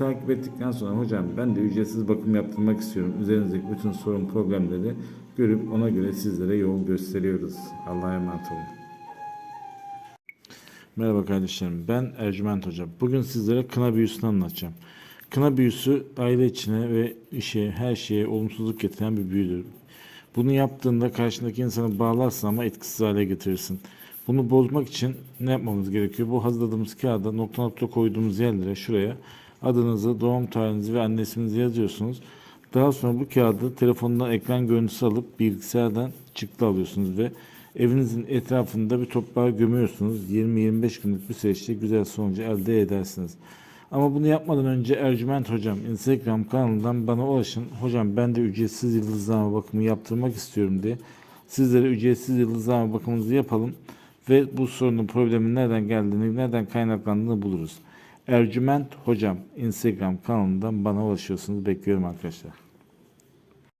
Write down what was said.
Takip ettikten sonra hocam ben de ücretsiz bakım yaptırmak istiyorum. Üzerinizdeki bütün sorun problemleri görüp ona göre sizlere yol gösteriyoruz. Allah'a emanet olun. Merhaba kardeşlerim. Ben Ercüment Hoca. Bugün sizlere kına büyüsünü anlatacağım. Kına büyüsü aile içine ve işe, her şeye olumsuzluk getiren bir büyüdür. Bunu yaptığında karşındaki insanı bağlarsın ama etkisiz hale getirirsin. Bunu bozmak için ne yapmamız gerekiyor? Bu hazırladığımız kağıda nokta nokta koyduğumuz yerlere şuraya adınızı, doğum tarihinizi ve anne yazıyorsunuz. Daha sonra bu kağıdı telefondan ekran görüntüsü alıp bilgisayardan çıktı alıyorsunuz ve evinizin etrafında bir toprağa gömüyorsunuz. 20-25 günlük bir süreçte güzel sonucu elde edersiniz. Ama bunu yapmadan önce Ercüment Hocam Instagram kanalından bana ulaşın. Hocam ben de ücretsiz yıldızlama bakımı yaptırmak istiyorum diye. Sizlere ücretsiz yıldızlama bakımınızı yapalım. Ve bu sorunun problemin nereden geldiğini, nereden kaynaklandığını buluruz. Ercüment Hocam Instagram kanalından bana ulaşıyorsunuz. Bekliyorum arkadaşlar.